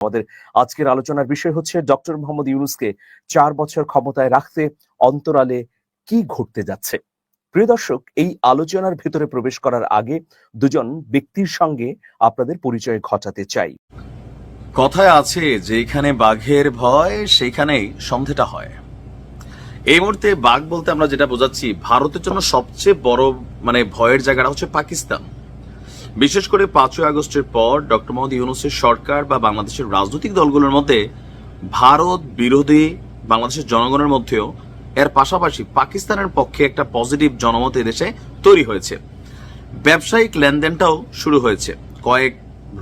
আমাদের আজকের আলোচনার বিষয় হচ্ছে ডক্টর মোহাম্মদ ইউনুসকে চার বছর ক্ষমতায় রাখতে অন্তরালে কি ঘটতে যাচ্ছে? প্রিয় দর্শক, এই আলোচনার ভেতরে প্রবেশ করার আগে দুজন ব্যক্তির সঙ্গে আপনাদের পরিচয় ঘটাতে চাই। কথায় আছে যে এখানে বাঘের ভয়, সেইখানেই সন্ধেটা হয়। এই মুহূর্তে বাঘ বলতে আমরা যেটা বোঝাচ্ছি, ভারতের জন্য সবচেয়ে বড় মানে ভয়ের জায়গাটা হচ্ছে পাকিস্তান। বিশেষ করে পাঁচই আগস্টের পর ডক্টর মোহাম্মদ ইউনুসের সরকার বা বাংলাদেশের রাজনৈতিক দলগুলোর মধ্যে ভারত বিরোধী বাংলাদেশের জনগণের মধ্যেও এর পাশাপাশি পাকিস্তানের পক্ষে একটা পজিটিভ জনমত এদেশে তৈরি হয়েছে। ব্যবসায়িক লেনদেনটাও শুরু হয়েছে। কয়েক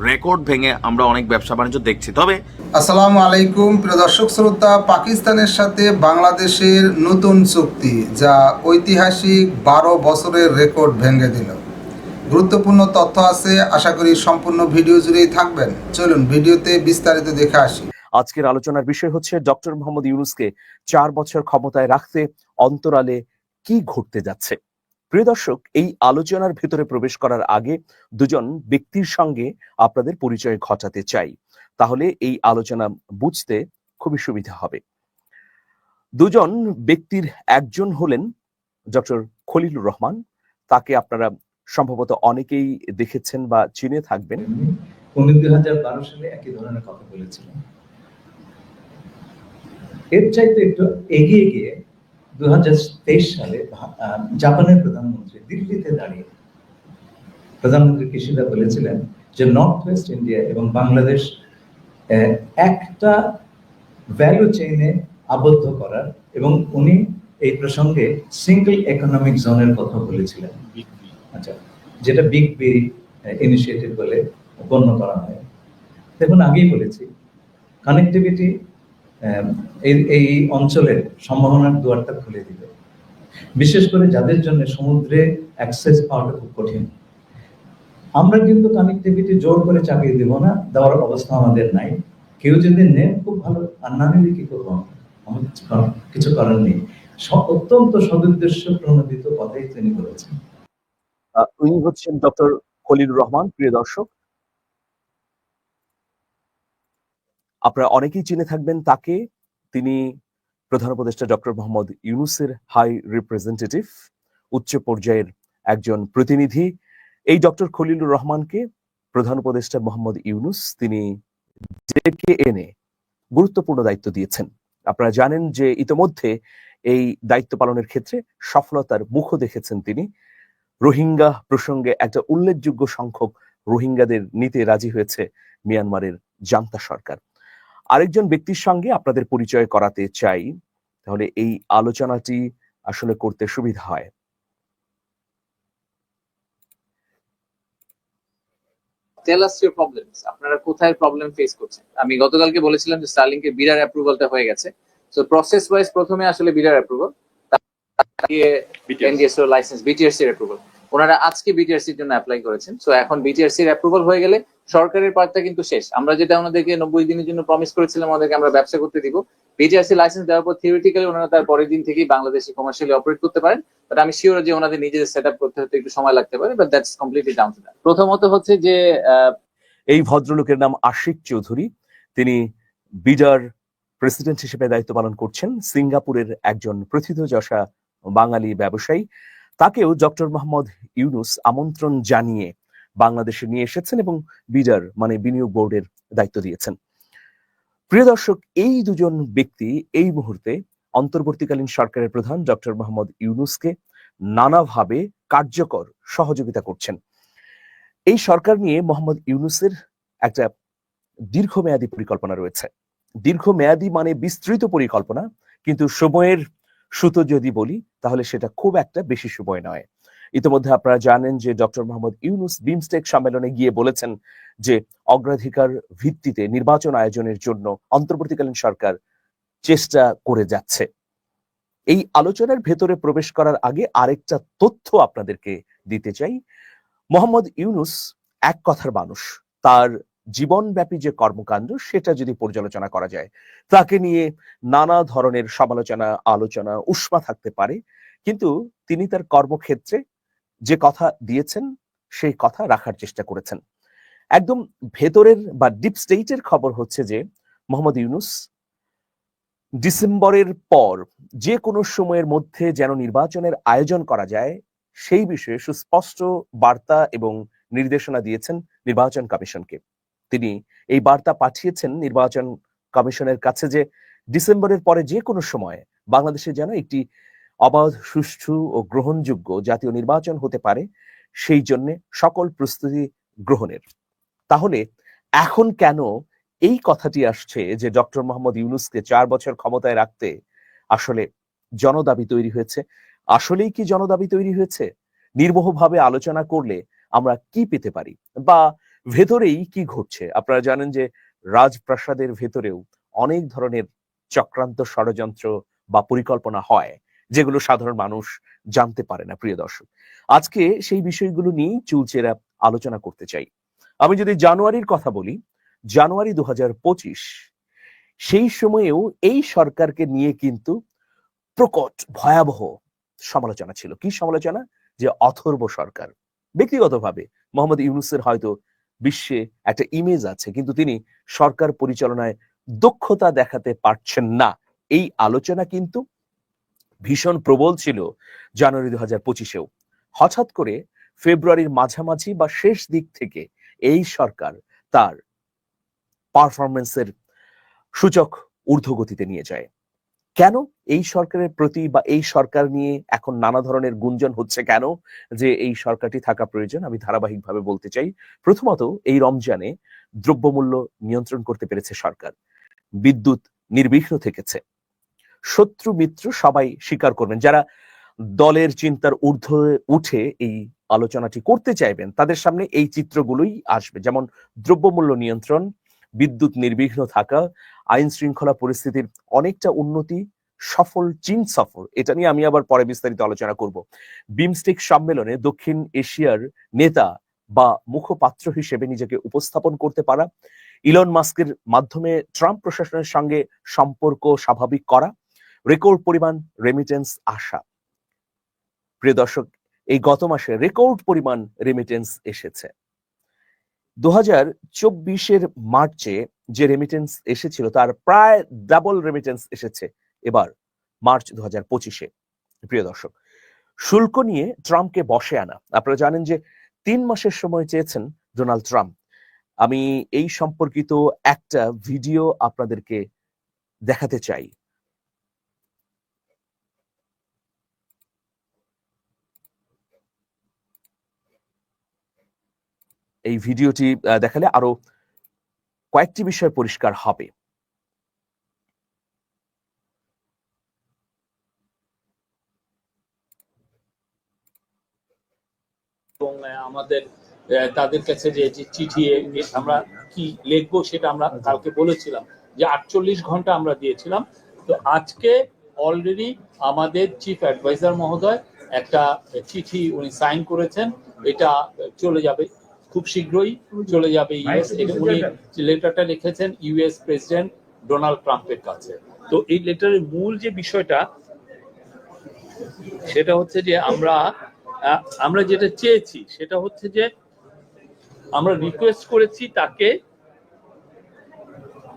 রেকর্ড ভেঙে আমরা অনেক ব্যবসা বাণিজ্য দেখছি। তবে আসসালামু আলাইকুম, প্রিয় দর্শক শ্রোতা, পাকিস্তানের সাথে বাংলাদেশের নতুন চুক্তি যা ঐতিহাসিক বারো বছরের রেকর্ড ভেঙে দিল। গুরুত্বপূর্ণ তথ্য আছে। আশা করি সম্পূর্ণ ভিডিও জুড়েই থাকবেন। চলুন ভিডিওতে বিস্তারিত দেখে আসি। আজকের আলোচনার বিষয় হচ্ছে, ডক্টর মোহাম্মদ ইউনুসকে চার বছর ক্ষমতায় রাখতে অন্তরালে কি ঘটতে যাচ্ছে? প্রিয় দর্শক, এই আলোচনার ভেতরে প্রবেশ করার আগে দুজন ব্যক্তির সঙ্গে আপনাদের পরিচয় ঘটাতে চাই। তাহলে এই আলোচনা বুঝতে খুবই সুবিধা হবে। দুজন ব্যক্তির একজন হলেন ডক্টর খলিলুর রহমান। তাকে আপনারা সম্ভবত অনেকেই দেখেছেন বা চিনে থাকবেন। উনি দুই হাজার বারো সালে একই ধরনের কথা বলেছিলেন। এর চাইতে একটু এগিয়ে গিয়ে দু সালে জাপানের প্রধানমন্ত্রী দিল্লিতে দাঁড়িয়ে প্রধানমন্ত্রী কিশিদা বলেছিলেন যে নর্থ ওয়েস্ট ইন্ডিয়া এবং বাংলাদেশ আহ, একটা ভ্যালু চেইনে আবদ্ধ করার এবং উনি এই প্রসঙ্গে সিঙ্গল ইকোনমিক জোনের কথা বলেছিলেন। আচ্ছা যেটা বিগ বি ইনিশিয়েটিভ বলে গণ্য করা হয়। দেখুন, আগেই বলেছি কানেক্টিভিটি এই এই অঞ্চলের সম্ভাবনার দুয়ারটা খুলে দিবে। বিশেষ করে যাদের জন্য সমুদ্রে অ্যাক্সেস পাওয়াটা খুব কঠিন। আমরা কিন্তু কানেক্টিভিটি জোর করে চাপিয়ে দেব না, দেওয়ার অবস্থা আমাদের নাই। কেউ যদি নেন খুব ভালো, আর না নিলে কি করব আমাদের কিছু করার- নেই। অত্যন্ত সদুদ্দেশ্য প্রণোদিত কথাই তিনি বলেছেন উনি হচ্ছেন ডক্টর খলিলুর রহমান, প্রিয় দর্শক। আপনারা অনেকেই চিনে থাকবেন তাকে। তিনি প্রধান উপদেষ্টা ডক্টর মোহাম্মদ ইউনুসের হাই রিপ্রেজেন্টেটিভ উচ্চ পর্যায়ের একজন প্রতিনিধি। এই ডক্টর খলিলুর রহমানকে প্রধান উপদেষ্টা মোহাম্মদ ইউনুস তিনি ডেকে এনে গুরুত্বপূর্ণ দায়িত্ব দিয়েছেন। আপনারা জানেন যে ইতোমধ্যে এই দায়িত্ব পালনের ক্ষেত্রে সফলতার মুখও দেখেছেন তিনি। রোহিঙ্গা প্রসঙ্গে একটা উল্লেখযোগ্য সংখ্যক রোহিঙ্গাদের নিতে রাজি হয়েছে মিয়ানমারের জান্তা সরকার। আরেকজন ব্যক্তির সঙ্গে আপনাদের পরিচয় করাতে চাই, তাহলে এই আলোচনাটি আসলে করতে সুবিধা হয়। টেল আস আপনারা কোথায় প্রবলেম ফেস করছেন? আমি গতকালকে বলেছিলাম যে স্টার্লিং কে বিরার অ্যাপ্রুভালটা হয়ে গেছে। সো প্রসেস ওয়াইজ প্রথমে আসলে বিরার অ্যাপ্রুভাল এনডিএসও লাইসেন্স বিটিআরসি এর অ্যাপ্রুভাল ওনারা আজকে বিটিআরসি এর জন্য অ্যাপ্লাই করেছেন। সো এখন বিটিআরসি এর অ্যাপ্রুভাল হয়ে গেলে সরকারের পার্টটা কিন্তু শেষ। আমরা যেটা ওনাদেরকে নব্বই দিনের জন্য প্রমিস করেছিলাম আমাদেরকে আমরা ব্যবসা করতে দিব। বিটিআরসি লাইসেন্স দেওয়ার পর থিওরিটিক্যালি ওনারা তার পরের দিন থেকেই বাংলাদেশে কমার্শিয়ালি অপারেট করতে পারেন। বাট আমি শিওর যে ওনাদের নিজেদের সেট আপ করতে হতে একটু সময় লাগতে পারে but that's completely down to প্রথমত হচ্ছে যে এই ভদ্রলোকের নাম আশিক চৌধুরী। তিনি বিডার প্রেসিডেন্ট হিসেবে দায়িত্ব পালন করছেন। সিঙ্গাপুরের একজন প্রথিতযশা বাঙালি ব্যবসায়ী। তাকেও ডক্টর মোহাম্মদ ইউনুস আমন্ত্রণ জানিয়ে বাংলাদেশে নিয়ে এসেছেন এবং বিডার মানে বিনিয়োগ বোর্ডের দায়িত্ব দিয়েছেন। প্রিয় দর্শক, এই দুজন ব্যক্তি এই মুহূর্তে অন্তর্বর্তীকালীন সরকারের প্রধান ডক্টর মোহাম্মদ ইউনুসকে নানাভাবে কার্যকর সহযোগিতা করছেন। এই সরকার নিয়ে মোহাম্মদ ইউনুসের একটা দীর্ঘমেয়াদী পরিকল্পনা রয়েছে। দীর্ঘমেয়াদী মানে বিস্তৃত পরিকল্পনা, কিন্তু সময়ের সুতো যদি বলি, তাহলে সেটা খুব একটা বেশি সময় নয়। ইতিমধ্যে আপনারা জানেন যে ডক্টর মোহাম্মদ ইউনুস বিমস্টেক সম্মেলনে গিয়ে বলেছেন যে অগ্রাধিকার ভিত্তিতে নির্বাচন আয়োজনের জন্য অন্তর্বর্তীকালীন সরকার চেষ্টা করে যাচ্ছে। এই আলোচনার ভেতরে প্রবেশ করার আগে আরেকটা তথ্য আপনাদেরকে দিতে চাই। মোহাম্মদ ইউনুস এক কথার মানুষ, তার জীবনব্যাপী যে কর্মকাণ্ড, সেটা যদি পর্যালোচনা করা যায়, তাকে নিয়ে নানা ধরনের সমালোচনা, আলোচনা, উষ্মা থাকতে পারে। কিন্তু তিনি তার কর্মক্ষেত্রে যে কথা দিয়েছেন, সেই কথা রাখার চেষ্টা করেছেন। একদম ভেতরের বা ডিপ স্টেটের খবর হচ্ছে যে, মোহাম্মদ ইউনুস ডিসেম্বরের পর যে কোনো সময়ের মধ্যে যেন নির্বাচনের আয়োজন করা যায়, সেই বিষয়ে সুস্পষ্ট বার্তা এবং নির্দেশনা দিয়েছেন নির্বাচন কমিশনকে। তিনি এই বার্তা পাঠিয়েছেন নির্বাচন কমিশনের কাছে যে ডিসেম্বরের পরে যে কোনো সময় বাংলাদেশে যেন একটি অবাধ, সুষ্ঠু ও গ্রহণযোগ্য জাতীয় নির্বাচন হতে পারে, সেই জন্য সকল প্রস্তুতি গ্রহণের। তাহলে এখন কেন এই কথাটি আসছে যে ডক্টর মোহাম্মদ ইউনুসকে চার বছর ক্ষমতায় রাখতে আসলে জনদাবি তৈরি হয়েছে? আসলেই কি জনদাবি তৈরি হয়েছে? নির্মোহভাবে আলোচনা করলে আমরা কি পেতে পারি? বা ভেতরেই কি ঘটছে? আপনারা জানেন যে রাজপ্রাসাদের ভেতরেও অনেক ধরনের চক্রান্ত ষড়যন্ত্র বা পরিকল্পনা হয়, যেগুলো সাধারণ মানুষ জানতে পারে না, প্রিয় দর্শক। আজকে সেই বিষয়গুলো নিয়েই চুলচেরা আলোচনা করতে চাই। আমি যদি জানুয়ারির কথা বলি, জানুয়ারি দু হাজার পঁচিশ, সেই সময়েও এই সরকারকে নিয়ে কিন্তু প্রকট, ভয়াবহ সমালোচনা ছিল। কি সমালোচনা? যে অথর্ব সরকার। ব্যক্তিগতভাবে মোহাম্মদ ইউনুসের হয়তো বিশ্বে একটা ইমেজ আছে, কিন্তু তিনি সরকার পরিচালনায় দক্ষতা দেখাতে পারছেন না। এই আলোচনা কিন্তু ভীষণ প্রবল ছিল জানুয়ারি দু হাজার পঁচিশেও। হঠাৎ করে ফেব্রুয়ারির মাঝামাঝি বা শেষ দিক থেকে এই সরকার তার পারফরমেন্সের সূচক ঊর্ধ্বগতিতে নিয়ে যায়। কেন? এই সরকারের প্রতি বা এই সরকার নিয়ে এখন নানা ধরনের গুঞ্জন হচ্ছে কেন? যে এই সরকারটি থাকা প্রয়োজন, আমি ধারাবাহিকভাবে বলতে চাই। প্রথমত, এই রমজানে দ্রব্যমূল্য নিয়ন্ত্রণ করতে পেরেছে সরকার। বিদ্যুৎ নির্বিঘ্ন থেকেছে। শত্রু মিত্র সবাই স্বীকার করবেন। যারা দলের চিন্তার ঊর্ধ্বে উঠে এই আলোচনাটি করতে চাইবেন, তাদের সামনে এই চিত্রগুলোই আসবে। যেমন, দ্রব্যমূল্য নিয়ন্ত্রণ, বিদ্যুৎ নির্বিঘ্ন থাকা আইন শৃঙ্খলা পরিস্থিতির অনেকটা উন্নতি, সফল চীন সফর, এটা নিয়ে আমি আবার পরে বিস্তারিত আলোচনা করব। বিমস্টেক সম্মেলনে দক্ষিণ এশিয়ার নেতা বা মুখপাত্র হিসেবে নিজেকে উপস্থাপন করতে পারা, ইলন মাস্কের মাধ্যমে ট্রাম্প প্রশাসনের সঙ্গে সম্পর্ক স্বাভাবিক করা, রেকর্ড পরিমাণ রেমিটেন্স আসা। প্রিয় দর্শক, এই গত মাসে রেকর্ড পরিমাণ রেমিটেন্স এসেছে। দু হাজার চব্বিশের মার্চে যে রেমিটেন্স এসেছিল, তার প্রায় ডাবল রেমিটেন্স এসেছে এবার, মার্চ দু হাজার পঁচিশে। প্রিয় দর্শক, শুল্ক নিয়ে ট্রাম্পকে বসে আনা। আপনারা জানেন যে তিন মাসের সময় চেয়েছেন ডোনাল্ড ট্রাম্প। আমি এই সম্পর্কিত একটা ভিডিও আপনাদেরকে দেখাতে চাই। এই ভিডিওটি দেখালে আরও কয়েকটি বিষয় পরিষ্কার হবে। এবং আমাদের তাদের কাছে যে চিঠি আমরা কি লিখব সেটা আমরা কালকে বলেছিলাম। যে আটচল্লিশ ঘণ্টা আমরা দিয়েছিলাম। তো আজকে অলরেডি আমাদের চিফ অ্যাডভাইজার মহোদয় একটা চিঠি উনি সাইন করেছেন। এটা চলে যাবে। খুব শীঘ্রই চলে যাবে ইউএস উনি লেটারটা লিখেছেন ইউএস প্রেসিডেন্ট ডোনাল্ড ট্রাম্পের কাছে। তো এই লেটারের মূল যে বিষয়টা সেটা হচ্ছে যে আমরা আমরা যেটা চেয়েছি সেটা হচ্ছে যে আমরা রিকোয়েস্ট করেছি তাকে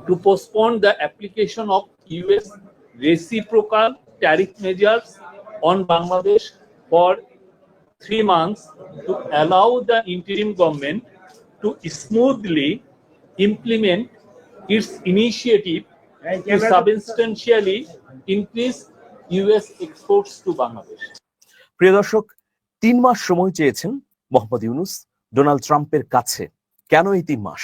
to postpone the application of US reciprocal tariff measures on Bangladesh for three months to allow the interim government to smoothly implement its initiative to substantially increase US exports to Bangladesh. প্রিয় দর্শক তিন মাস সময় চেয়েছেন Mohammad Yunus Donald ট্রাম্পের কাছে। কেন এই তিন মাস?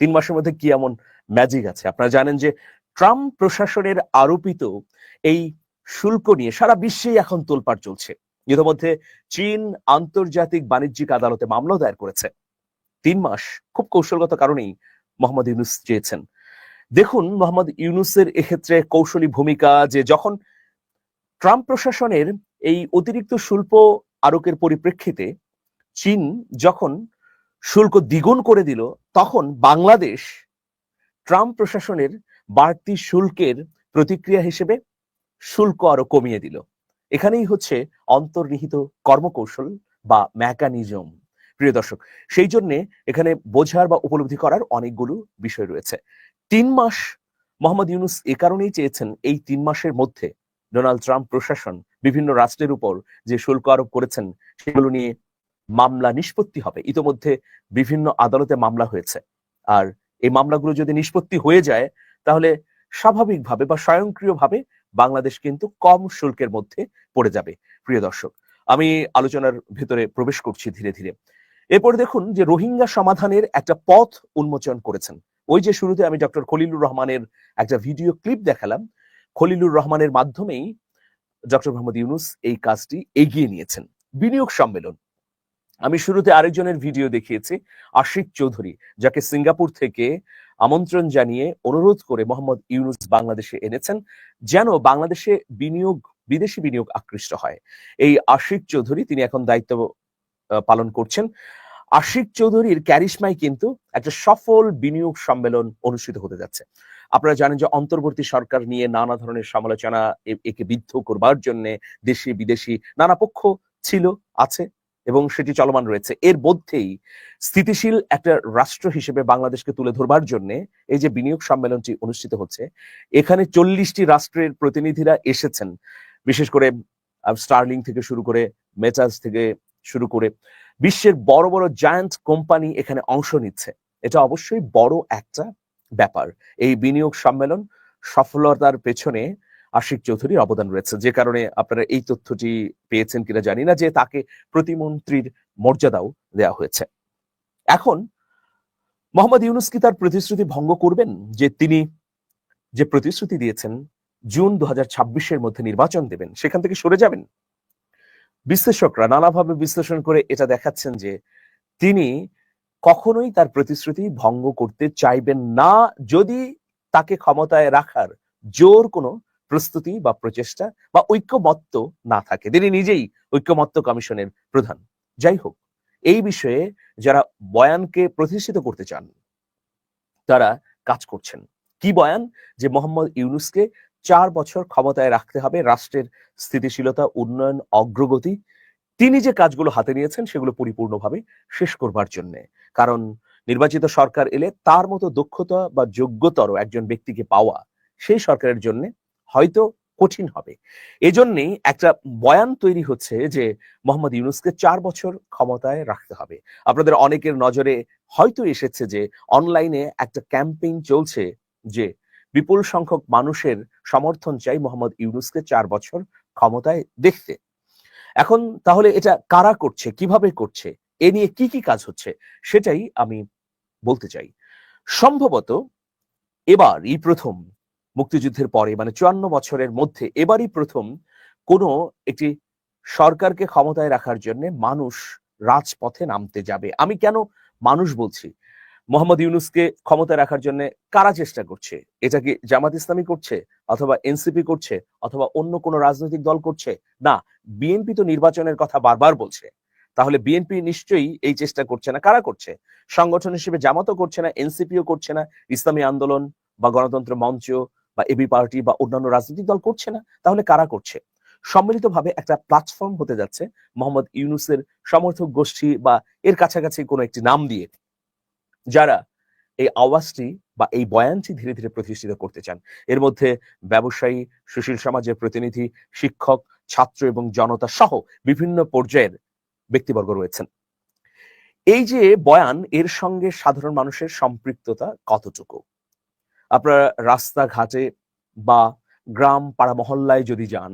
তিন মাসের মধ্যে কি এমন ম্যাজিক আছে? আপনারা জানেন যে ট্রাম্প প্রশাসনের আরোপিত এই শুল্ক নিয়ে সারা বিশ্বেই এখন তোলপাড় চলছে। ইতিমধ্যে চীন আন্তর্জাতিক বাণিজ্যিক আদালতে মামলা দায়ের করেছে। তিন মাস খুব কৌশলগত কারণেই মোহাম্মদ ইউনুস চেয়েছেন। দেখুন, মোহাম্মদ ইউনুসের এক্ষেত্রে কৌশলী ভূমিকা যে যখন ট্রাম্প প্রশাসনের এই অতিরিক্ত শুল্ক আরোপের পরিপ্রেক্ষিতে চীন যখন শুল্ক দ্বিগুণ করে দিল, তখন বাংলাদেশ ট্রাম্প প্রশাসনের বাড়তি শুল্কের প্রতিক্রিয়া হিসেবে শুল্ক আরও কমিয়ে দিল। এখানেই হচ্ছে অন্তর্নিহিত কর্মকৌশল বা মেকানিজম প্রিয় দর্শক, সেই জন্য এখানে বোঝার বা উপলব্ধি করার অনেকগুলো বিষয় রয়েছে। তিন মাস, মোহাম্মদ ইউনুস এ কারণেই চেয়েছেন এই তিন মাসের মধ্যে ডোনাল্ড ট্রাম্প প্রশাসন, বিভিন্ন রাষ্ট্রের উপর যে শুল্ক আরোপ করেছেন, সেগুলো নিয়ে মামলা নিষ্পত্তি হবে। ইতোমধ্যে বিভিন্ন আদালতে মামলা হয়েছে। আর এই মামলাগুলো যদি নিষ্পত্তি হয়ে যায়, তাহলে স্বাভাবিকভাবে বা স্বয়ংক্রিয়ভাবে বাংলাদেশ কিন্তু কম শুল্কের মধ্যে পড়ে যাবে, প্রিয় দর্শক। আমি আলোচনার ভেতরে প্রবেশ করছি ধীরে ধীরে। এরপর দেখুন যে রোহিঙ্গা সমাধানের একটা পথ উন্মোচন করেছেন। ওই যে শুরুতে আমি ডক্টর খলিলুর রহমানের একটা ভিডিও ক্লিপ দেখালাম, খলিলুর রহমানের মাধ্যমেই ডক্টর মোহাম্মদ ইউনুস এই কাজটি এগিয়ে নিয়েছেন। বিনিয়োগ সম্মেলন। আমি শুরুতে আরেকজনের ভিডিও দেখিয়েছি, আশিক চৌধুরী, যাকে সিঙ্গাপুর থেকে আমন্ত্রণ জানিয়ে অনুরোধ করে মোহাম্মদ ইউনুস বাংলাদেশে এনেছেন, যেন বাংলাদেশে বিনিয়োগ, বিদেশি বিনিয়োগ আকৃষ্ট হয়। এই আশিক চৌধুরী তিনি এখন দায়িত্ব পালন করছেন। আশিক চৌধুরীর ক্যারিশমায় কিন্তু একটা সফল বিনিয়োগ সম্মেলন অনুষ্ঠিত হতে যাচ্ছে। আপনারা জানেন যে অন্তর্বর্তী সরকার নিয়ে নানা ধরনের সমালোচনা একে বিদ্ধ করবার জন্য দেশি বিদেশি নানা পক্ষ ছিল, আছে এবং সেটি চলমান রয়েছে। এর মধ্যেই স্থিতিশীল একটা রাষ্ট্র হিসেবে বাংলাদেশকে তুলে ধরবার জন্য এই যে বিনিয়োগ সম্মেলনটি অনুষ্ঠিত হচ্ছে, এখানে চল্লিশটি রাষ্ট্রের প্রতিনিধিরা এসেছেন। বিশেষ করে স্টার্লিং থেকে শুরু করে মেটাস থেকে শুরু করে বিশ্বের বড় বড় জায়ান্ট কোম্পানি এখানে অংশ নিচ্ছে। এটা অবশ্যই বড় একটা ব্যাপার। এই বিনিয়োগ সম্মেলন সফলতার পেছনে আশিক চৌধুরীর অবদান রয়েছে। যে কারণে আপনারা এই তথ্যটি পেয়েছেন কিনা জানি না যে তাকে প্রতিমন্ত্রীর মর্যাদাও দেওয়া হয়েছে। এখন মোহাম্মদ ইউনুস কি তার প্রতিশ্রুতি ভঙ্গ করবেন? যে তিনি যে প্রতিশ্রুতি দিয়েছেন, জুন দু ছাব্বিশের মধ্যে নির্বাচন দেবেন, সেখান থেকে সরে যাবেন? বিশ্লেষকরা নানাভাবে বিশ্লেষণ করে এটা দেখাচ্ছেন যে তিনি কখনোই তার প্রতিশ্রুতি ভঙ্গ করতে চাইবেন না, যদি তাকে ক্ষমতায় রাখার জোর কোনো প্রস্তুতি বা প্রচেষ্টা বা ঐক্যমত্য না থাকে। তিনি নিজেই ঐক্যমত্য কমিশনের প্রধান। যাই হোক, এই বিষয়ে যারা বয়ানকে প্রতিষ্ঠিত করতে চান, তারা কাজ করছেন। কি বয়ান? যে মোহাম্মদ ইউনুসকে চার বছর ক্ষমতায় রাখতে হবে রাষ্ট্রের স্থিতিশীলতা, উন্নয়ন, অগ্রগতি। তিনি যে কাজগুলো হাতে নিয়েছেন সেগুলো পরিপূর্ণভাবে শেষ করবার জন্য। কারণ নির্বাচিত সরকার এলে তার মতো দক্ষতা বা যোগ্যতর একজন ব্যক্তিকে পাওয়া সেই সরকারের জন্য হয়তো কঠিন হবে। এজন্যই একটা বয়ান তৈরি হচ্ছে যে মোহাম্মদ ইউনুসকে চার বছর ক্ষমতায় রাখতে হবে। আপনাদের অনেকের নজরে হয়তো এসেছে যে অনলাইনে একটা ক্যাম্পেইন চলছে যে বিপুল সংখ্যক মানুষের সমর্থন চাই মোহাম্মদ ইউনুসকে চার বছর ক্ষমতায় দেখতে। এখন তাহলে এটা কারা করছে, কীভাবে করছে, এ নিয়ে কি কি কাজ হচ্ছে, সেটাই আমি বলতে চাই। সম্ভবত এবার এই প্রথম মুক্তিযুদ্ধের পরে মানে চুয়ান্ন বছরের মধ্যে, এবারই প্রথম কোনো একটি সরকারকে ক্ষমতায় রাখার জন্য মানুষ রাজপথে নামতে যাবে। আমি কেন মানুষ বলছি? মোহাম্মদ ইউনুসকে ক্ষমতায় রাখার জন্য কারা চেষ্টা করছে? এটা কি জামাত ইসলামী করছে? অথবা এনসিপি করছে? অথবা অন্য কোনো রাজনৈতিক দল করছে? না, বিএনপি তো নির্বাচনের কথা বারবার বলছে। তাহলে বিএনপি নিশ্চয়ই এই চেষ্টা করছে না। কারা করছে? সংগঠন হিসেবে জামাতও করছে না, এনসিপিও করছে না। ইসলামী আন্দোলন বা গণতন্ত্র মঞ্চ বা এবি পার্টি বা অন্যান্য রাজনৈতিক দল করছে না, তাহলে কারা করছে? সম্মিলিতভাবে একটা প্ল্যাটফর্ম হতে যাচ্ছে মোহাম্মদ ইউনুসের সমর্থক গোষ্ঠী বা এর কাছাকাছি কোনো একটি নাম দিয়ে, যারা এই আওয়াজটি বা এই বয়ানটি ধীরে ধীরে প্রতিষ্ঠিত করতে চান। এর মধ্যে ব্যবসায়ী, সুশীল সমাজের প্রতিনিধি, শিক্ষক, ছাত্র এবং জনতা সহ বিভিন্ন পর্যায়ের ব্যক্তিবর্গ রয়েছেন। এই যে বয়ান, এর সঙ্গে সাধারণ মানুষের সম্পৃক্ততা কতটুকু? আপনারা রাস্তাঘাটে বা গ্রাম পাড়া মহল্লায় যদি যান,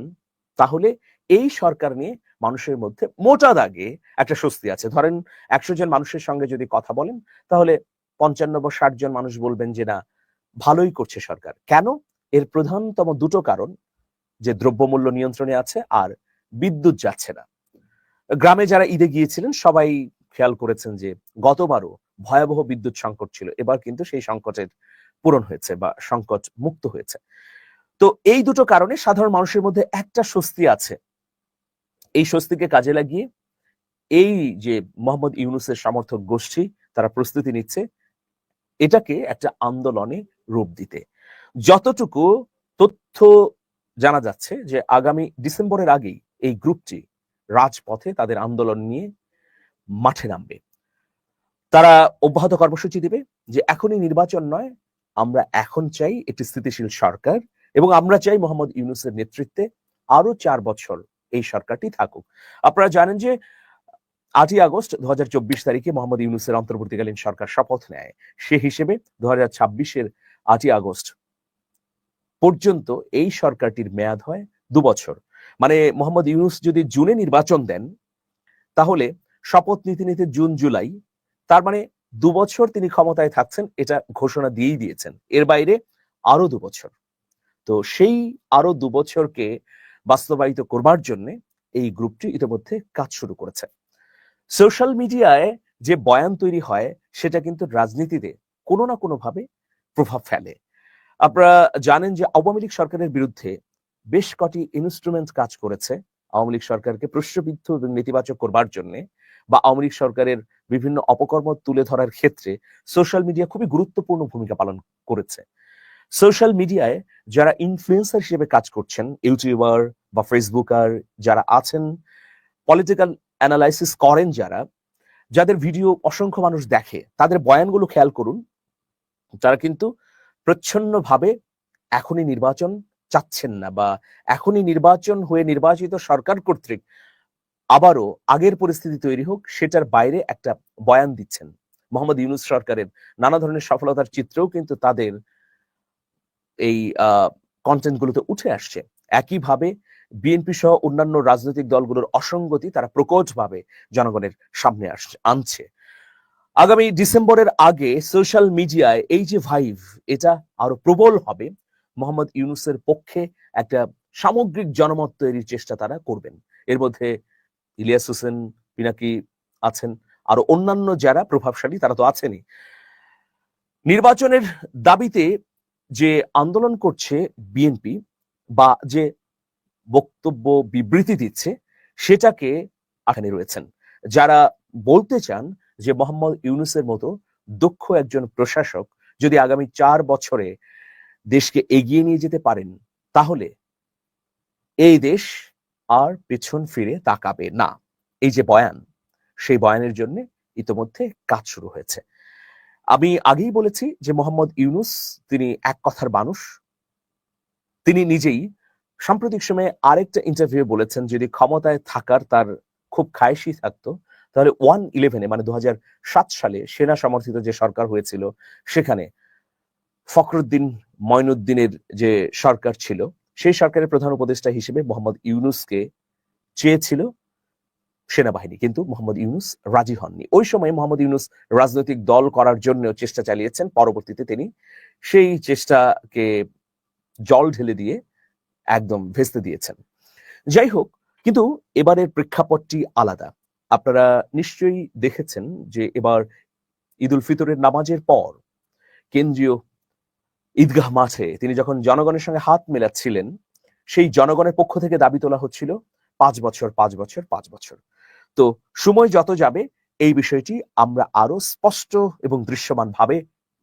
তাহলে এই সরকার নিয়ে মানুষের মধ্যে মোটা দাগে একটা স্বস্তি আছে। ধরেন একশো জন মানুষের সঙ্গে যদি কথা বলেন, তাহলে পঞ্চান্ন বা ষাট জন মানুষ বলবেন যে, না, ভালোই করছে সরকার। কেন? এর প্রধানতম দুটো কারণ, যে দ্রব্যমূল্য নিয়ন্ত্রণে আছে আর বিদ্যুৎ যাচ্ছে না। গ্রামে যারা ঈদে গিয়েছিলেন, সবাই খেয়াল করেছেন যে, গতবারও ভয়াবহ বিদ্যুৎ সংকট ছিল। এবার কিন্তু সেই সংকটের পূরণ হয়েছে বা সংকট মুক্ত হয়েছে। তো এই দুটো কারণে সাধারণ মানুষের মধ্যে একটা স্বস্তি আছে। এই স্বস্তিকে কাজে লাগিয়ে এই যে মোহাম্মদ ইউনুসের সমর্থক গোষ্ঠী, তারা প্রস্তুতি নিচ্ছে, এটাকে একটা আন্দোলনে রূপ দিতে। যতটুকু তথ্য জানা যাচ্ছে যে আগামী ডিসেম্বরের আগেই এই গ্রুপটি রাজপথে তাদের আন্দোলন নিয়ে মাঠে নামবে। তারা অব্যাহত কর্মসূচি দিবে যে এখনই নির্বাচন নয় আমরা এখন চাই একটি স্থিতিশীল সরকার এবং আমরা চাই মোহাম্মদ ইউনুসের নেতৃত্বে আরও চার বছর এই সরকারটি থাকুক। আপনারা জানেন যে আটই আগস্ট দুহাজার চব্বিশ তারিখে মোহাম্মদ ইউনুসের অন্তর্বর্তীকালীন সরকার শপথ নেয়। সে হিসেবে দু হাজার ছাব্বিশের আটই আগস্ট পর্যন্ত এই সরকারটির মেয়াদ হয় দু বছর। মানে মোহাম্মদ ইউনুস যদি জুনে নির্বাচন দেন, তাহলে শপথ নীতি নিতে জুন, জুলাই, তার মানে দু বছর তিনি ক্ষমতায় থাকছেন, এটা ঘোষণা দিয়েই দিয়েছেন। এর বাইরে আরও দু বছর তো সেই আরও দু বছরকে বাস্তবায়িত করবার জন্য এই গ্রুপটি ইতিমধ্যে কাজ শুরু করেছে। সোশ্যাল মিডিয়ায় যে বয়ান তৈরি হয়, সেটা কিন্তু রাজনীতিতে কোনো না কোনো ভাবে প্রভাব ফেলে। আপনারা জানেন যে আওয়ামী লীগ সরকারের বিরুদ্ধে বেশ কটি ইনস্ট্রুমেন্ট কাজ করেছে। আওয়ামী লীগ সরকারকে প্রশ্নবিদ্ধ এবং নেতিবাচক করবার জন্য বা আওয়ামী লীগ সরকারের বিভিন্ন অপকর্ম তুলে ধরার ক্ষেত্রে সোশ্যাল মিডিয়া খুবই গুরুত্বপূর্ণ ভূমিকা পালন করেছে। সোশ্যাল মিডিয়ায় যারা ইনফ্লুয়েন্সার হিসেবে কাজ করছেন ইউটিউবার বা ফেসবুকার যারা আছেন পলিটিক্যাল অ্যানালাইসিস করেন যারা, যাদের ভিডিও অসংখ্য মানুষ দেখে, তাদের বয়ানগুলো খেয়াল করুন, তারা কিন্তু প্রচ্ছন্নভাবে এখনই নির্বাচন চাচ্ছেন না বা এখনই নির্বাচন হয়ে নির্বাচিত সরকার কর্তৃক আবারও আগের পরিস্থিতি তৈরি হোক, সেটার বাইরে একটা বয়ান দিচ্ছেন মোহাম্মদ ইউনুস সরকারের নানা ধরনের সফলতার চিত্রেও কিন্তু তাদের এই কন্টেন্ট গুলোতে উঠে আসছে। একইভাবে বিএনপি সহ অন্যান্য রাজনৈতিক দলগুলোর অসঙ্গতি তারা প্রকটভাবে জনগণের সামনে আসছে, আনছে। আগামী ডিসেম্বরের আগে সোশ্যাল মিডিয়ায় এই যে ভাইভ এটা আরও প্রবল হবে। মোহাম্মদ ইউনুসের পক্ষে একটা সামগ্রিক জনমত তৈরির চেষ্টা তারা করবেন। এর মধ্যে ইলিয়াস হোসেন পিনাকি আছেন, আরও অন্যান্য যারা প্রভাবশালী তারা তো আছেনই। নির্বাচনের দাবিতে যে আন্দোলন করছে বিএনপি বা যে বক্তব্য বিবৃতি দিচ্ছে, সেটাকে এখানে রয়েছেন। যারা বলতে চান যে মোহাম্মদ ইউনুসের মতো দক্ষ একজন প্রশাসক যদি আগামী চার বছরে দেশকে এগিয়ে নিয়ে যেতে পারেন, তাহলে এই দেশ আর পেছন ফিরে তাকাবে না। এই যে বয়ান, সেই বয়ানের জন্য ইতোমধ্যে কাজ শুরু হয়েছে। আমি আগেই বলেছি যে মোহাম্মদ ইউনুস তিনি এক কথার মানুষ। তিনি নিজেই সাম্প্রতিক সময়ে আরেকটা ইন্টারভিউ বলেছেন, যদি ক্ষমতায় থাকার তার খুব খায়সি থাকতো, তাহলে ওয়ান ইলেভেনে মানে দু সালে সেনা সমর্থিত যে সরকার হয়েছিল, সেখানে ফখরুদ্দিন ময়নুদ্দিনের যে সরকার ছিল সেই সরকারের প্রধান উপদেষ্টা হিসেবে মোহাম্মদ ইউনুসকে চেয়েছিল সেনাবাহিনী, কিন্তু মোহাম্মদ ইউনুস রাজি হননি। ওই সময় মোহাম্মদ ইউনুস রাজনৈতিক দল করার জন্য চেষ্টা চালিয়েছেন। পরবর্তীতে তিনি সেই চেষ্টাকে জল ঢেলে দিয়ে একদম ভেস্তে দিয়েছেন। যাই হোক, কিন্তু এবারের প্রেক্ষাপটটি আলাদা। আপনারা নিশ্চয়ই দেখেছেন যে এবার ঈদুল ফিতরের নামাজের পর কেন্দ্রীয় ঈদগাহ মাঠে তিনি যখন জনগণের সঙ্গে হাত মেলাচ্ছিলেন, সেই জনগণের পক্ষ থেকে দাবি তোলা হচ্ছিল, পাঁচ বছর পাঁচ বছর পাঁচ বছর। তো সময় যত যাবে, এই বিষয়টি আমরা আরও স্পষ্ট এবং দৃশ্যমান ভাবে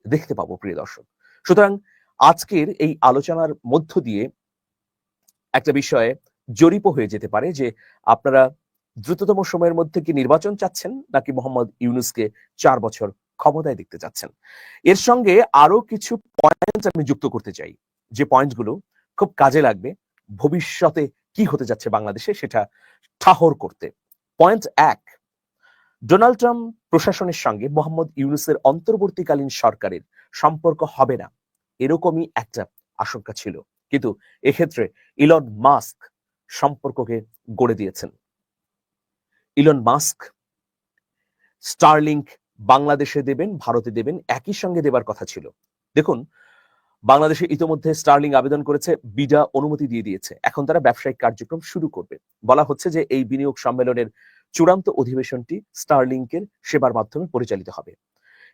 দেখতে পাবো, প্রিয় দর্শক। সুতরাং আজকের এই আলোচনার মধ্য দিয়ে একটা বিষয়ে জরিপ হয়ে যেতে পারে যে আপনারা দ্রুততম সময়ের মধ্যে কি নির্বাচন চাচ্ছেন, নাকি মোহাম্মদ ইউনুসকে চার বছর ক্ষমতায় দেখতে চাচ্ছেন এর সঙ্গে আরও কিছু পয়েন্ট আমি যুক্ত করতে চাই। যে পয়েন্টগুলো খুব কাজে লাগবে ভবিষ্যতে কি হতে যাচ্ছে বাংলাদেশে সেটা ঠাহর করতে। পয়েন্ট এক ডোনাল্ড ট্রাম্প প্রশাসনের সঙ্গে মোহাম্মদ ইউনুসের অন্তর্বর্তীকালীন সরকারের সম্পর্ক হবে না। এরকমই একটা আশঙ্কা ছিল। কিন্তু এক্ষেত্রে ইলন মাস্ক সম্পর্ককে গড়ে দিয়েছেন। ইলন মাস্ক স্টারলিংক বাংলাদেশে দেবেন, ভারতে দেবেন, একই সঙ্গে দেবার কথা ছিল। দেখুন, বাংলাদেশে ইতোমধ্যে স্টার্লিং আবেদন করেছে, বিডা অনুমতি দিয়ে দিয়েছে। এখন তারা ব্যবসায়িক কার্যক্রম শুরু করবে। বলা হচ্ছে যে এই বিনিয়োগ সম্মেলনের চূড়ান্ত অধিবেশনটি স্টারলিংকের সেবার মাধ্যমে পরিচালিত হবে।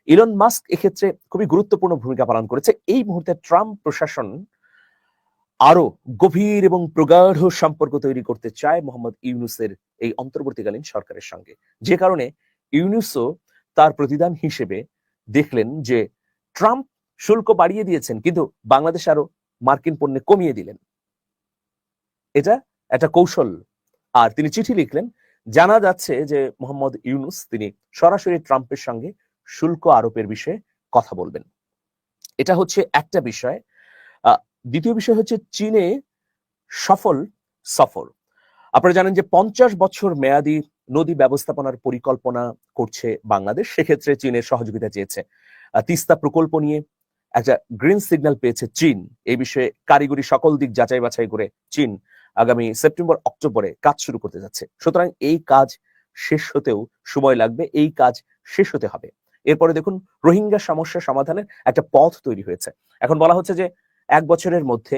ইলন মাস্ক এক্ষেত্রে খুবই গুরুত্বপূর্ণ ভূমিকা পালন করেছে। এই মুহূর্তে ট্রাম্প প্রশাসন আরও গভীর এবং প্রগাঢ় সম্পর্ক তৈরি করতে চায় মোহাম্মদ ইউনুসের এই অন্তর্বর্তীকালীন সরকারের সঙ্গে। যে কারণে ইউনুসও তার প্রতিদান হিসেবে দেখলেন যে ট্রাম্প শুল্ক বাড়িয়ে দিয়েছেন, কিন্তু বাংলাদেশ আরও মার্কিন পণ্যে কমিয়ে দিলেন। এটা একটা কৌশল। আর তিনি চিঠি লিখলেন, জানা যাচ্ছে যে মোহাম্মদ ইউনুস তিনি সরাসরি ট্রাম্পের সঙ্গে শুল্ক আরোপের বিষয়ে কথা বলবেন। এটা হচ্ছে একটা বিষয়। দ্বিতীয় বিষয় হচ্ছে চীনে সফল সফর। আপনারা জানেন যে পঞ্চাশ বছর মেয়াদি নদী ব্যবস্থাপনার পরিকল্পনা করছে বাংলাদেশ, সেক্ষেত্রে চীনের সহযোগিতা চেয়েছে। তিস্তা প্রকল্প নিয়ে একটা গ্রিন সিগন্যাল পেয়েছে চীন। এই বিষয়ে কারিগরি সকল দিক যাচাই বাছাই করে চীন আগামী সেপ্টেম্বর, অক্টোবরে কাজ শুরু করতে যাচ্ছে। সুতরাং এই কাজ শেষ হতেও সময় লাগবে, এই কাজ শেষ হতে হবে। এরপরে দেখুন, রোহিঙ্গা সমস্যা সমাধানের একটা পথ তৈরি হয়েছে। এখন বলা হচ্ছে যে, এক বছরের মধ্যে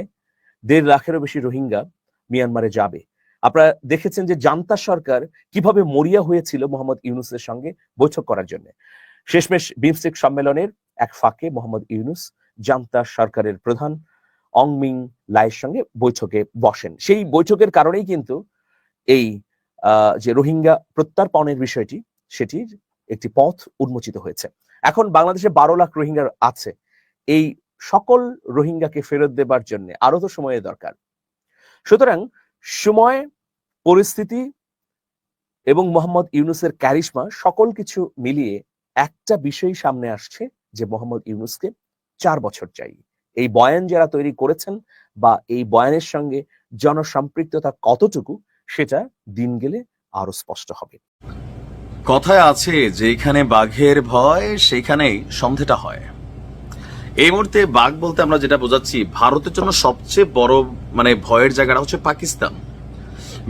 দেড় লাখেরও বেশি রোহিঙ্গা মিয়ানমারে যাবে। আপনারা দেখেছেন যে জান্তা সরকার কীভাবে মরিয়া হয়েছিল মোহাম্মদ ইউনুসের সঙ্গে বৈঠক করার জন্য। শেষমেশ বিমস্টেক সম্মেলনের এক ফাঁকে মোহাম্মদ ইউনুস জান্তা সরকারের প্রধান অংমিং লাইয়ের সঙ্গে বৈঠকে বসেন। সেই বৈঠকের কারণেই কিন্তু এই যে রোহিঙ্গা প্রত্যার্পণের বিষয়টি, সেটির একটি পথ উন্মোচিত হয়েছে। এখন বাংলাদেশে বারো লাখ রোহিঙ্গা আছে। এই সকল রোহিঙ্গাকে ফেরত দেবার জন্য আরও তো সময়ের দরকার। সুতরাং সময়, পরিস্থিতি এবং মোহাম্মদ ইউনুসের ক্যারিশমা সকল কিছু মিলিয়ে একটা বিষয় সামনে আসছে যে মোহাম্মদ ইউনুসকে চার বছর চাই। এই বয়ান যারা তৈরি করেছেন বা এই বয়ানের সঙ্গে জনসম্পৃক্ততা কতটুকু সেটা দিন গেলে আরও স্পষ্ট হবে। কথায় আছে, যেখানে বাঘের ভয়, সেখানেই সন্ধেটা হয়। এই মুহূর্তে বাঘ বলতে আমরা যেটা বোঝাচ্ছি, ভারতের জন্য সবচেয়ে বড় মানে ভয়ের জায়গাটা হচ্ছে পাকিস্তান।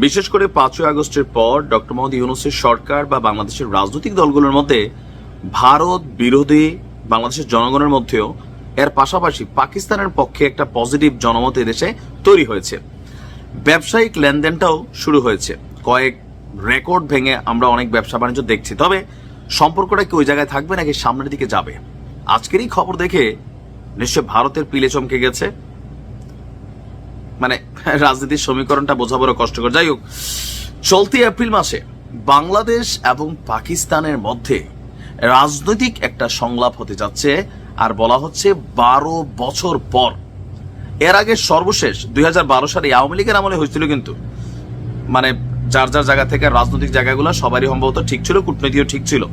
বিশেষ করে পাঁচই আগস্টের পর ডক্টর মোহাম্মদ ইউনুসের সরকার বা বাংলাদেশের রাজনৈতিক দলগুলোর মধ্যে ভারত বিরোধী বাংলাদেশের জনগণের মধ্যেও এর পাশাপাশি পাকিস্তানের পক্ষে একটা পজিটিভ জনমত এদেশে তৈরি হয়েছে। ব্যবসায়িক লেনদেনটাও শুরু হয়েছে। কয়েক রেকর্ড ভেঙে আমরা অনেক ব্যবসা বাণিজ্য দেখছি। তবে সম্পর্কটা কি ওই জায়গায় থাকবে নাকি সামনের দিকে যাবে? আজকেরই খবর দেখে নিশ্চয় ভারতের পিলে চমকে গেছে? মানে রাজনীতির সমীকরণটা বোঝা বড় কষ্টকর। যাই হোক, চলতি এপ্রিল মাসে বাংলাদেশ এবং পাকিস্তানের মধ্যে রাজনৈতিক একটা সংলাপ হতে যাচ্ছে, আর বলা হচ্ছে বারো বছর পর। এর আগে সর্বশেষ দুই হাজার বারো সালে আওয়ামী লীগের আমলে হয়েছিল কিন্তু। মানে যার যার জায়গা থেকে রাজনৈতিক জায়গাগুলো সবারই সম্ভবত ঠিক ছিল, কূটনীতিও ঠিক ছিল।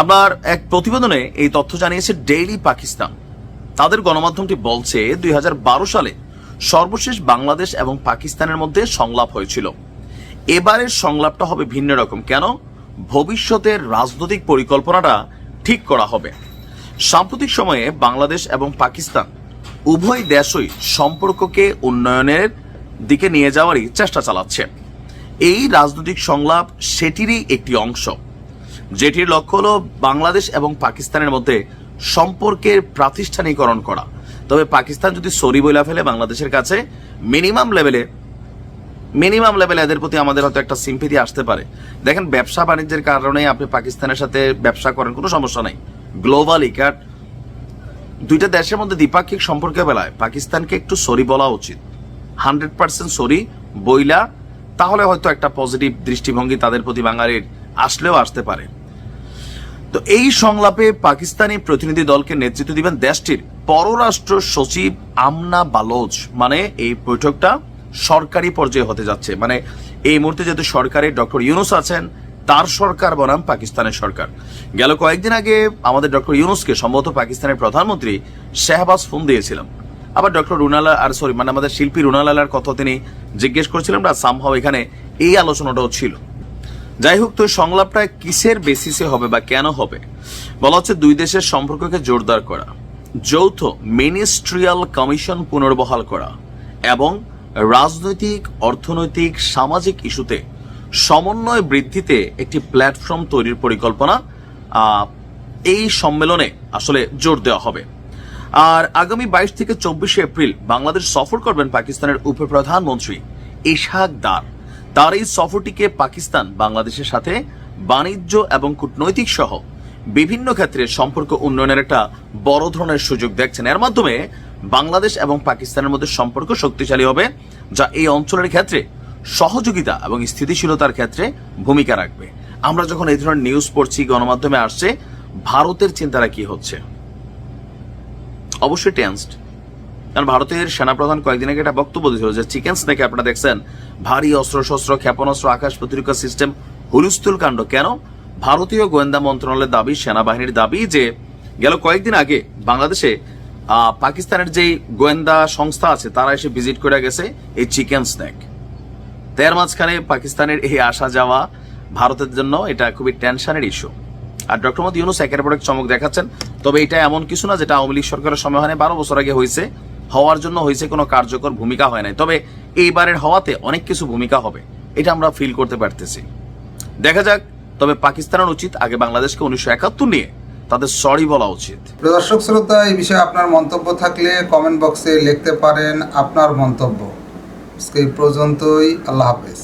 আপনার এক প্রতিবেদনে এই তথ্য জানিয়েছে ডেইলি পাকিস্তান তাদের গণমাধ্যমটি বলছে, দুই হাজার বারো সালে সর্বশেষ বাংলাদেশ এবং পাকিস্তানের মধ্যে সংলাপ হয়েছিল। এবারের সংলাপটা হবে ভিন্ন রকম। কেন? ভবিষ্যতের রাজনৈতিক পরিকল্পনাটা ঠিক করা হবে। সাম্প্রতিক সময়ে বাংলাদেশ এবং পাকিস্তান উভয় দেশই সম্পর্ককে উন্নয়নের দিকে নিয়ে যাওয়ারই চেষ্টা চালাচ্ছে। এই রাজনৈতিক সংলাপ সেটিরই একটি অংশ। যেটির লক্ষ্য হল বাংলাদেশ এবং পাকিস্তানের মধ্যে সম্পর্কের প্রাতিষ্ঠানিকরণ করা। তবে পাকিস্তান যদি সরি বইলা ফেলে বাংলাদেশের কাছে মিনিমাম লেভেলে মিনিমাম লেভেলে এদের প্রতি আমাদের হয়তো একটা সিম্পিতি আসতে পারে। দেখেন, ব্যবসা বাণিজ্যের কারণে আপনি পাকিস্তানের সাথে ব্যবসা করেন, কোনো সমস্যা নাই। গ্লোবালি কাট দুইটা দেশের মধ্যে দ্বিপাক্ষিক সম্পর্কের বেলায় পাকিস্তানকে একটু সরি বলা উচিত। হান্ড্রেড পার্সেন্ট সরি বইলা, তাহলে হয়তো একটা পজিটিভ দৃষ্টিভঙ্গি তাদের প্রতি বাঙালির আসলেও আসতে পারে। তো এই সংলাপে পাকিস্তানি প্রতিনিধি দলকে নেতৃত্ব দিবেন দেশটির পররাষ্ট্র সচিব আমনা বালোচ। মানে এই বৈঠকটা সরকারি পর্যায়ে হতে যাচ্ছে। মানে এই মুহূর্তে যেহেতু সরকারে ডক্টর ইউনুস আছেন, তার সরকার বনাম পাকিস্তানের সরকার। গেল কয়েকদিন আগে আমাদের ডক্টর ইউনুসকে সম্ভবত পাকিস্তানের প্রধানমন্ত্রী শেহবাজ ফোন দিয়েছিলাম। আবার ডক্টর রুনালা, আর সরি মানে আমাদের শিল্পী রুনালালার কথা তিনি জিজ্ঞেস করেছিলেন না সামহাও এখানে এই আলোচনাটাও ছিল। যাই হোক তো সংলাপটা কিসের বেসিসে হবে বা কেন হবে? বলা হচ্ছে দুই দেশের সম্পর্ককে জোরদার করা, যৌথ মিনিস্ট্রিয়াল কমিশন পুনর্বহাল করা এবং রাজনৈতিক, অর্থনৈতিক, সামাজিক ইস্যুতে সমন্বয় বৃদ্ধিতে একটি প্ল্যাটফর্ম তৈরির পরিকল্পনা এই সম্মেলনে আসলে জোর দেওয়া হবে। আর আগামী বাইশ থেকে চব্বিশে এপ্রিল বাংলাদেশ সফর করবেন পাকিস্তানের উপপ্রধানমন্ত্রী ইশাক দার। তার এই সফরটিকে পাকিস্তান, বাংলাদেশের সাথে বাণিজ্য এবং কূটনৈতিক সহ বিভিন্ন ক্ষেত্রে সম্পর্ক উন্নয়নের একটা বড় ধরনের সুযোগ দেখছেন। এর মাধ্যমে বাংলাদেশ এবং পাকিস্তানের মধ্যে সম্পর্ক শক্তিশালী হবে, যা এই অঞ্চলের ক্ষেত্রে সহযোগিতা এবং স্থিতিশীলতার ক্ষেত্রে ভূমিকা রাখবে। আমরা যখন এই ধরনের নিউজ পড়ছি, গণমাধ্যমে আসছে, ভারতের চিন্তারা কি হচ্ছে? অবশ্যই টেন্সড কারণ ভারতের সেনাপ্রধান কয়েকদিন আগে একটা বক্তব্য দিয়েছিল যে চিকেন স্নেকে আপনারা দেখছেন ভারী অস্ত্র শস্ত্র ক্ষেপণাস্ত্র, আকাশ প্রতিরক্ষা সিস্টেম, হুলুস্থুল কাণ্ড। কেন? ভারতীয় গোয়েন্দা মন্ত্রণালয়ের দাবি, সেনাবাহিনীর দাবি যে গেল কয়েকদিন আগে বাংলাদেশে পাকিস্তানের যেই গোয়েন্দা সংস্থা আছে, তারা এসে ভিজিট করে গেছে এই চিকেন স্ন্যাক তার মাঝখানে পাকিস্তানের এই আসা যাওয়া ভারতের জন্য এটা খুবই টেনশনের ইস্যু। আর ডক্টর মোদী ইউনুস একের পর এক চমক দেখাচ্ছেন। তবে এটা এমন কিছু না যেটা আওয়ামী লীগ সরকারের সময় হয় বারো বছর আগে হয়েছে। হওয়ার জন্য হয়েছে কোনো কার্যকর ভূমিকা হয় নাই। তবে এইবারের হওয়াতে অনেক কিছু ভূমিকা হবে, এটা আমরা ফিল করতে পারতেছি। দেখা যাক, তবে পাকিস্তানের উচিত আগে বাংলাদেশকে উনিশশো একাত্তর নিয়ে তাদের সরি বলা উচিত। দর্শক, শ্রোতা, এই বিষয়ে আপনার মন্তব্য থাকলে কমেন্ট বক্সে লিখতে পারেন আপনার মন্তব্য। আজকে এই পর্যন্তই, আল্লাহ হাফেজ।